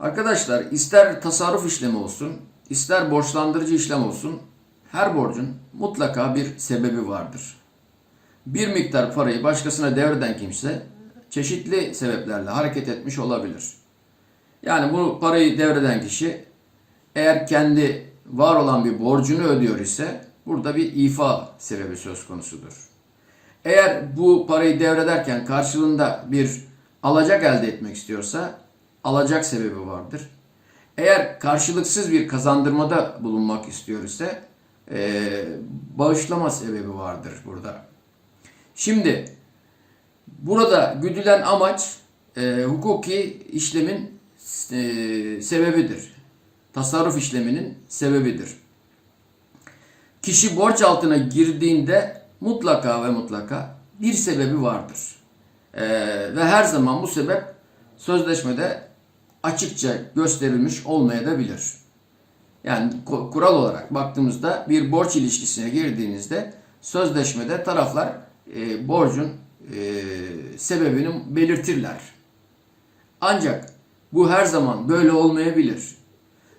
Arkadaşlar ister tasarruf işlemi olsun, ister borçlandırıcı işlem olsun her borcun mutlaka bir sebebi vardır. Bir miktar parayı başkasına devreden kimse çeşitli sebeplerle hareket etmiş olabilir. Yani bu parayı devreden kişi eğer kendi var olan bir borcunu ödüyor ise burada bir ifa sebebi söz konusudur. Eğer bu parayı devrederken karşılığında bir alacak elde etmek istiyorsa alacak sebebi vardır. Eğer karşılıksız bir kazandırmada bulunmak istiyor ise eee, bağışlama sebebi vardır burada. Şimdi burada güdülen amaç eee, hukuki işlemin eee, sebebidir. Tasarruf işleminin sebebidir. Kişi borç altına girdiğinde mutlaka ve mutlaka bir sebebi vardır. Ee, ve her zaman bu sebep sözleşmede açıkça gösterilmiş olmayabilir. Yani ku- kural olarak baktığımızda bir borç ilişkisine girdiğinizde sözleşmede taraflar e, borcun e, sebebini belirtirler. Ancak bu her zaman böyle olmayabilir.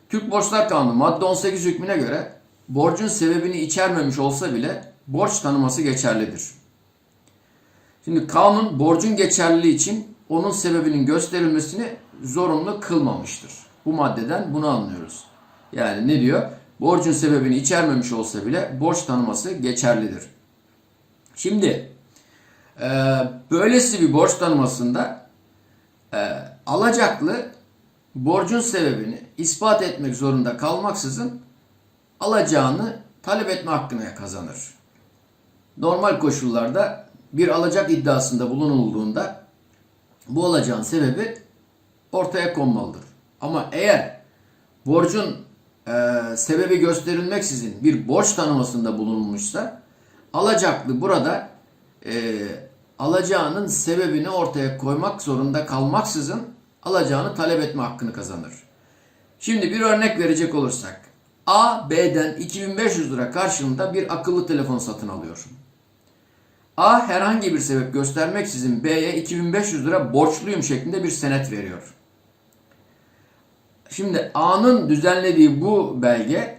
Türk Borçlar Kanunu madde 18 hükmüne göre borcun sebebini içermemiş olsa bile borç tanıması geçerlidir. Şimdi kanun borcun geçerliliği için onun sebebinin gösterilmesini zorunlu kılmamıştır. Bu maddeden bunu anlıyoruz. Yani ne diyor? Borcun sebebini içermemiş olsa bile borç tanıması geçerlidir. Şimdi e, böylesi bir borç tanımasında e, alacaklı borcun sebebini ispat etmek zorunda kalmaksızın alacağını talep etme hakkını kazanır. Normal koşullarda bir alacak iddiasında bulunulduğunda bu alacağın sebebi ortaya konmalıdır. Ama eğer borcun e, sebebi gösterilmeksizin bir borç tanımasında bulunmuşsa alacaklı burada e, alacağının sebebini ortaya koymak zorunda kalmaksızın alacağını talep etme hakkını kazanır. Şimdi bir örnek verecek olursak A B'den 2500 lira karşılığında bir akıllı telefon satın alıyor. A herhangi bir sebep göstermeksizin B'ye 2500 lira borçluyum şeklinde bir senet veriyor. Şimdi A'nın düzenlediği bu belge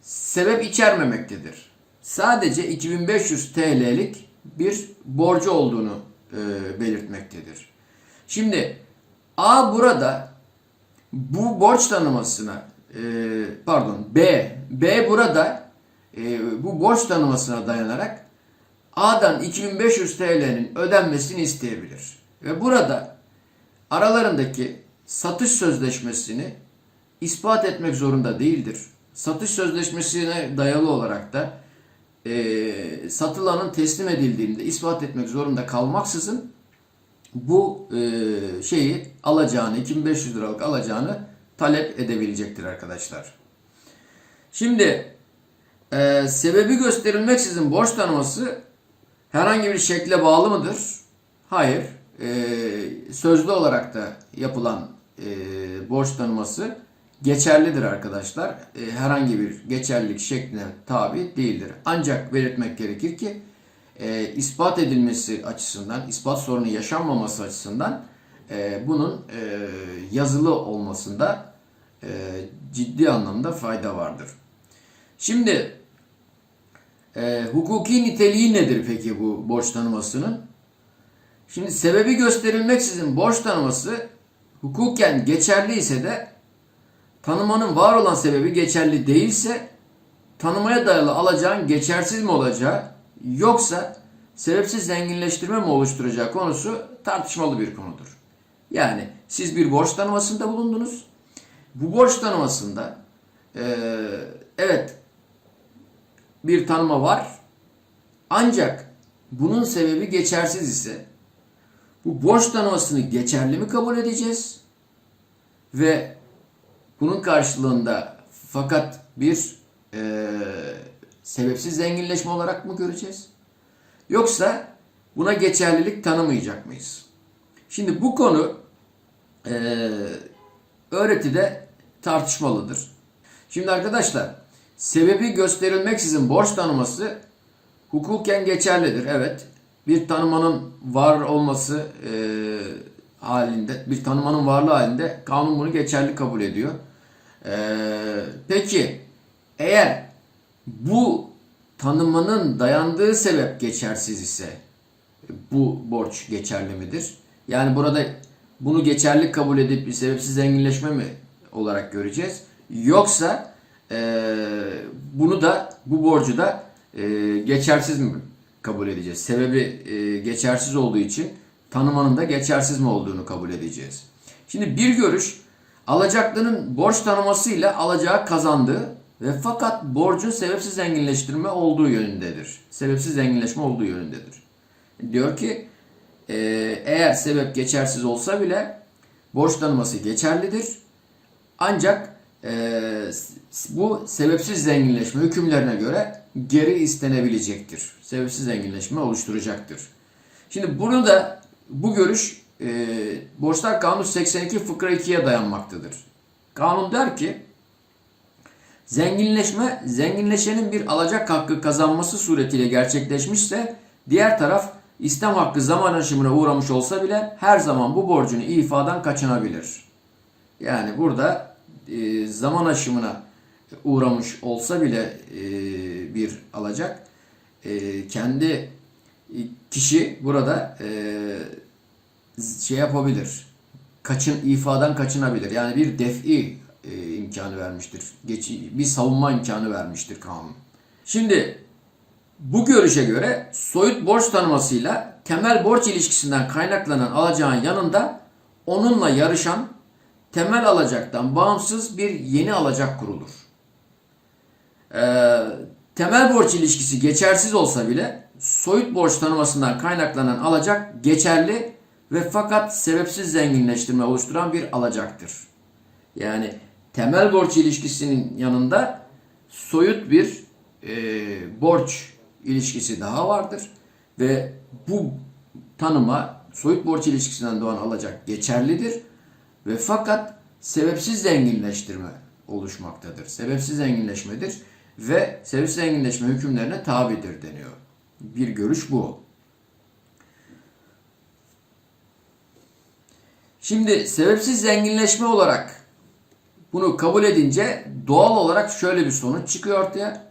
sebep içermemektedir. Sadece 2500 TL'lik bir borcu olduğunu e, belirtmektedir. Şimdi A burada bu borç tanımasına e, pardon B B burada e, bu borç tanımasına dayanarak A'dan 2500 TL'nin ödenmesini isteyebilir. Ve burada aralarındaki satış sözleşmesini ispat etmek zorunda değildir. Satış sözleşmesine dayalı olarak da e, satılanın teslim edildiğinde ispat etmek zorunda kalmaksızın bu e, şeyi alacağını 2500 liralık alacağını talep edebilecektir arkadaşlar. Şimdi e, sebebi gösterilmeksizin borç tanıması herhangi bir şekle bağlı mıdır? Hayır. E, sözlü olarak da yapılan e, borç tanıması geçerlidir arkadaşlar. E, herhangi bir geçerlilik şekline tabi değildir. Ancak belirtmek gerekir ki e, ispat edilmesi açısından, ispat sorunu yaşanmaması açısından e, bunun e, yazılı olmasında e, ciddi anlamda fayda vardır. Şimdi e, hukuki niteliği nedir peki bu borç tanımasının? Şimdi sebebi gösterilmeksizin borç tanıması hukuken geçerli ise de tanımanın var olan sebebi geçerli değilse tanımaya dayalı alacağın geçersiz mi olacağı yoksa sebepsiz zenginleştirme mi oluşturacağı konusu tartışmalı bir konudur. Yani siz bir borç tanımasında bulundunuz. Bu borç tanımasında eee, evet bir tanıma var. Ancak bunun sebebi geçersiz ise bu borç tanımasını geçerli mi kabul edeceğiz? Ve bunun karşılığında fakat bir eee, sebepsiz zenginleşme olarak mı göreceğiz? Yoksa buna geçerlilik tanımayacak mıyız? Şimdi bu konu eee öğretide tartışmalıdır. Şimdi arkadaşlar sebebi gösterilmeksizin borç tanıması hukuken geçerlidir. Evet bir tanımanın var olması eee, halinde, bir tanımanın varlığı halinde kanun bunu geçerli kabul ediyor. Ee, peki eğer bu tanımanın dayandığı sebep geçersiz ise bu borç geçerli midir? Yani burada bunu geçerli kabul edip bir sebepsiz zenginleşme mi olarak göreceğiz? Yoksa eee, bunu da bu borcu da eee, geçersiz mi kabul edeceğiz? Sebebi eee, geçersiz olduğu için tanımanın da geçersiz mi olduğunu kabul edeceğiz. Şimdi bir görüş alacaklının borç tanımasıyla alacağı kazandığı ve fakat borcun sebepsiz zenginleştirme olduğu yönündedir. Sebepsiz zenginleşme olduğu yönündedir. Diyor ki e, eğer sebep geçersiz olsa bile borç tanıması geçerlidir. Ancak e, bu sebepsiz zenginleşme hükümlerine göre geri istenebilecektir. Sebepsiz zenginleşme oluşturacaktır. Şimdi bunu da bu görüş e, Borçlar Kanunu 82 fıkra 2'ye dayanmaktadır. Kanun der ki zenginleşme zenginleşenin bir alacak hakkı kazanması suretiyle gerçekleşmişse diğer taraf İslam hakkı zaman aşımına uğramış olsa bile her zaman bu borcunu ifadan kaçınabilir. Yani burada e, zaman aşımına uğramış olsa bile e, bir alacak e, kendi kişi burada e, şey yapabilir. Kaçın ifadan kaçınabilir. Yani bir def'i e, imkanı vermiştir. Bir savunma imkanı vermiştir kanun. Şimdi bu görüşe göre soyut borç tanımasıyla temel borç ilişkisinden kaynaklanan alacağın yanında onunla yarışan temel alacaktan bağımsız bir yeni alacak kurulur. Ee, temel borç ilişkisi geçersiz olsa bile soyut borç tanımasından kaynaklanan alacak geçerli ve fakat sebepsiz zenginleştirme oluşturan bir alacaktır. Yani temel borç ilişkisinin yanında soyut bir e, borç ilişkisi daha vardır ve bu tanıma soyut borç ilişkisinden doğan alacak geçerlidir ve fakat sebepsiz zenginleştirme oluşmaktadır. Sebepsiz zenginleşmedir ve sebepsiz zenginleşme hükümlerine tabidir deniyor. Bir görüş bu. Şimdi sebepsiz zenginleşme olarak bunu kabul edince doğal olarak şöyle bir sonuç çıkıyor ortaya.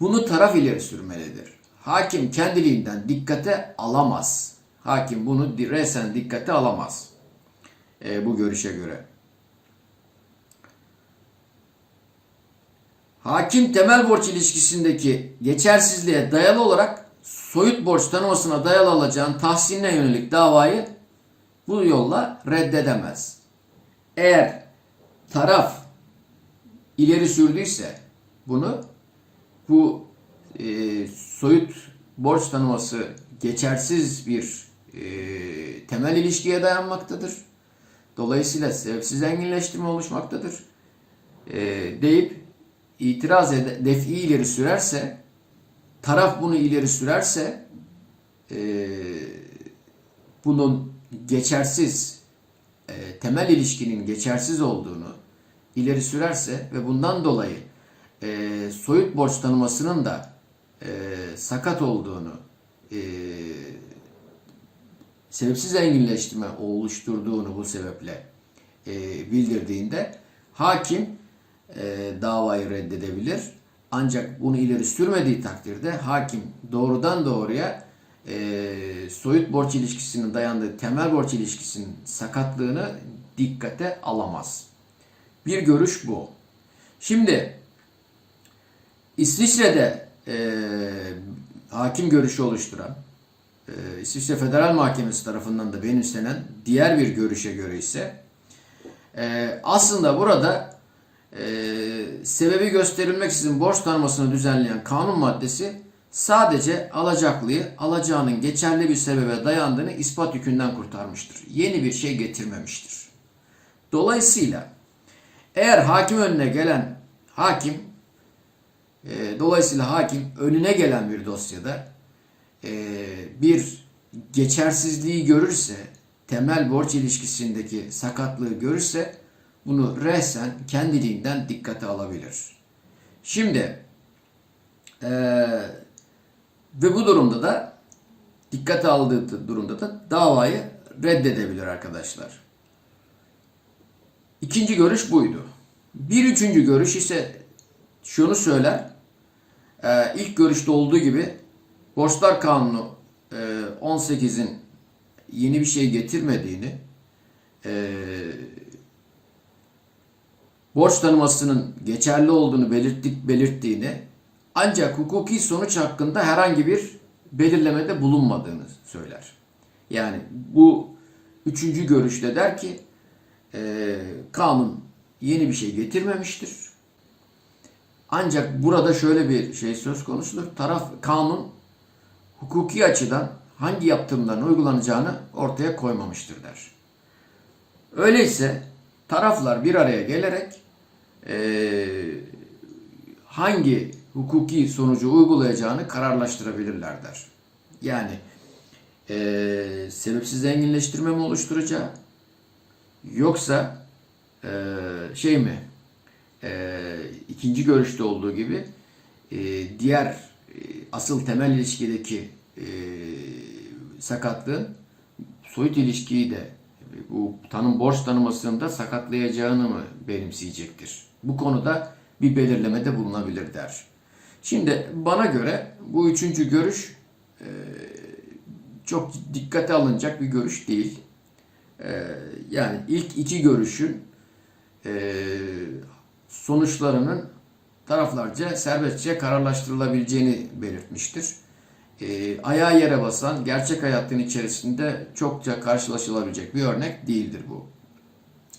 Bunu taraf ileri sürmelidir. Hakim kendiliğinden dikkate alamaz. Hakim bunu resen dikkate alamaz. E, bu görüşe göre. Hakim temel borç ilişkisindeki geçersizliğe dayalı olarak soyut borç tanımasına dayalı alacağın tahsinine yönelik davayı bu yolla reddedemez. Eğer taraf ileri sürdüyse bunu bu e, soyut borç tanıması geçersiz bir e, temel ilişkiye dayanmaktadır. Dolayısıyla sebepsiz zenginleştirme oluşmaktadır. E, deyip itiraz ede, defi ileri sürerse, taraf bunu ileri sürerse, e, bunun geçersiz, e, temel ilişkinin geçersiz olduğunu ileri sürerse ve bundan dolayı e, soyut borç tanımasının da e, sakat olduğunu, e, sebepsiz zenginleştirme oluşturduğunu bu sebeple e, bildirdiğinde hakim e, davayı reddedebilir. Ancak bunu ileri sürmediği takdirde hakim doğrudan doğruya e, soyut borç ilişkisinin dayandığı temel borç ilişkisinin sakatlığını dikkate alamaz. Bir görüş bu. Şimdi İsviçre'de e, hakim görüşü oluşturan e, İsviçre Federal Mahkemesi tarafından da benimsenen diğer bir görüşe göre ise e, aslında burada e, sebebi gösterilmek için borç tanımasını düzenleyen kanun maddesi sadece alacaklıyı alacağının geçerli bir sebebe dayandığını ispat yükünden kurtarmıştır. Yeni bir şey getirmemiştir. Dolayısıyla eğer hakim önüne gelen hakim e, dolayısıyla hakim önüne gelen bir dosyada e, bir geçersizliği görürse temel borç ilişkisindeki sakatlığı görürse bunu resen kendiliğinden dikkate alabilir. Şimdi e, ve bu durumda da dikkate aldığı durumda da davayı reddedebilir arkadaşlar. İkinci görüş buydu. Bir üçüncü görüş ise şunu söyler. Ee, ilk görüşte olduğu gibi Borçlar Kanunu e, 18'in yeni bir şey getirmediğini, e, borç tanımasının geçerli olduğunu belirttik, belirttiğini ancak hukuki sonuç hakkında herhangi bir belirlemede bulunmadığını söyler. Yani bu üçüncü görüşte der ki e, kanun yeni bir şey getirmemiştir. Ancak burada şöyle bir şey söz konusudur. Taraf kanun hukuki açıdan hangi yaptırımların uygulanacağını ortaya koymamıştır der. Öyleyse taraflar bir araya gelerek eee, hangi hukuki sonucu uygulayacağını kararlaştırabilirler der. Yani eee, sebepsiz zenginleştirme mi oluşturacağı yoksa eee, şey mi eee, ikinci görüşte olduğu gibi eee, diğer eee, asıl temel ilişkideki eee, sakatlığın soyut ilişkiyi de bu tanım borç tanımasını da sakatlayacağını mı benimseyecektir? Bu konuda bir belirlemede bulunabilir der. Şimdi bana göre bu üçüncü görüş e, çok dikkate alınacak bir görüş değil. E, yani ilk iki görüşün e, sonuçlarının taraflarca serbestçe kararlaştırılabileceğini belirtmiştir. E, ayağa yere basan, gerçek hayatın içerisinde çokça karşılaşılabilecek bir örnek değildir bu.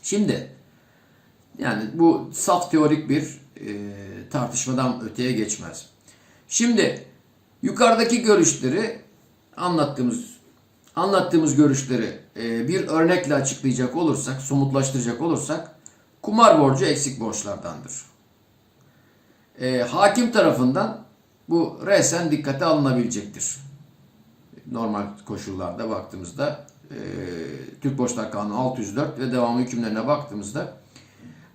Şimdi yani bu saf teorik bir e, tartışmadan öteye geçmez. Şimdi yukarıdaki görüşleri anlattığımız anlattığımız görüşleri e, bir örnekle açıklayacak olursak, somutlaştıracak olursak kumar borcu eksik borçlardandır. E, hakim tarafından bu resen dikkate alınabilecektir. Normal koşullarda baktığımızda e, Türk Borçlar Kanunu 604 ve devamlı hükümlerine baktığımızda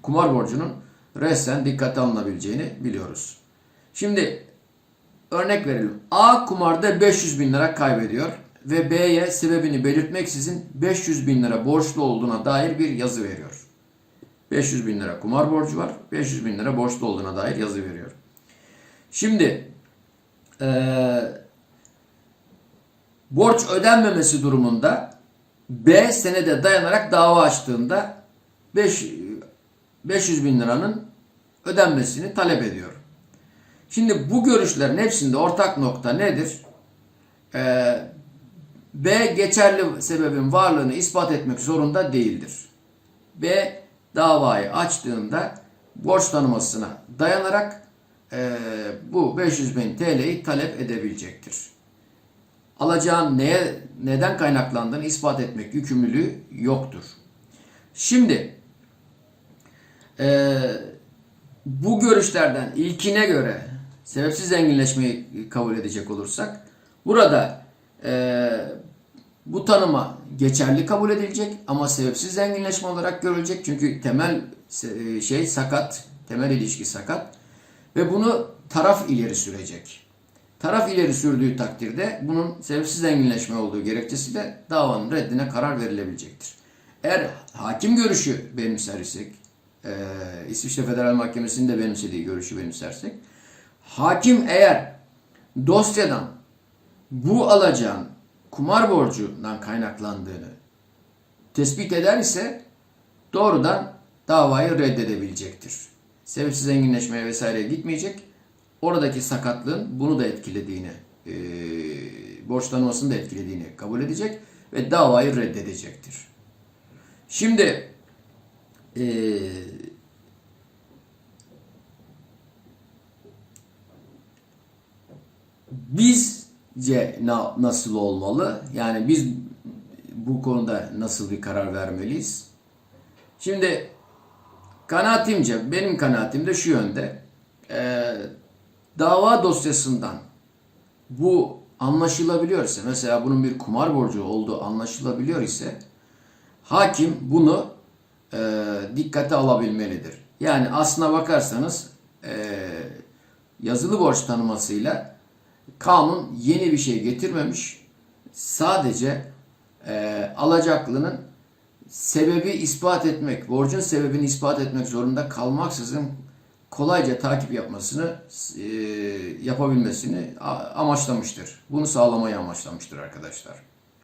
kumar borcunun resen dikkate alınabileceğini biliyoruz. Şimdi örnek verelim. A kumarda 500 bin lira kaybediyor ve B'ye sebebini belirtmeksizin 500 bin lira borçlu olduğuna dair bir yazı veriyor. 500 bin lira kumar borcu var. 500 bin lira borçlu olduğuna dair yazı veriyor. Şimdi eee, borç ödenmemesi durumunda B senede dayanarak dava açtığında 5 500 bin liranın ödenmesini talep ediyor. Şimdi bu görüşlerin hepsinde ortak nokta nedir? Ee, B geçerli sebebin varlığını ispat etmek zorunda değildir. B davayı açtığında borç tanımasına dayanarak e, bu 500 bin TL'yi talep edebilecektir. Alacağın neye, neden kaynaklandığını ispat etmek yükümlülüğü yoktur. Şimdi ee, bu görüşlerden ilkine göre sebepsiz zenginleşmeyi kabul edecek olursak burada e, bu tanıma geçerli kabul edilecek ama sebepsiz zenginleşme olarak görülecek çünkü temel e, şey sakat, temel ilişki sakat ve bunu taraf ileri sürecek. Taraf ileri sürdüğü takdirde bunun sebepsiz zenginleşme olduğu gerekçesiyle davanın reddine karar verilebilecektir. Eğer hakim görüşü benimsersek, e, İsviçre Federal Mahkemesi'nin de benimsediği görüşü benimsersek, hakim eğer dosyadan bu alacağın kumar borcundan kaynaklandığını tespit eder ise doğrudan davayı reddedebilecektir. Sebepsiz zenginleşmeye vesaireye gitmeyecek. Oradaki sakatlığın bunu da etkilediğini, e, borçlanmasını da etkilediğini kabul edecek ve davayı reddedecektir. Şimdi e, bizce na, nasıl olmalı? Yani biz bu konuda nasıl bir karar vermeliyiz? Şimdi kanaatimce, benim kanaatim de şu yönde. E, dava dosyasından bu anlaşılabiliyor ise, mesela bunun bir kumar borcu olduğu anlaşılabiliyor ise, hakim bunu e, dikkate alabilmelidir. Yani aslına bakarsanız e, yazılı borç tanımasıyla kanun yeni bir şey getirmemiş. Sadece e, alacaklının sebebi ispat etmek, borcun sebebini ispat etmek zorunda kalmaksızın kolayca takip yapmasını, e, yapabilmesini amaçlamıştır. Bunu sağlamayı amaçlamıştır arkadaşlar.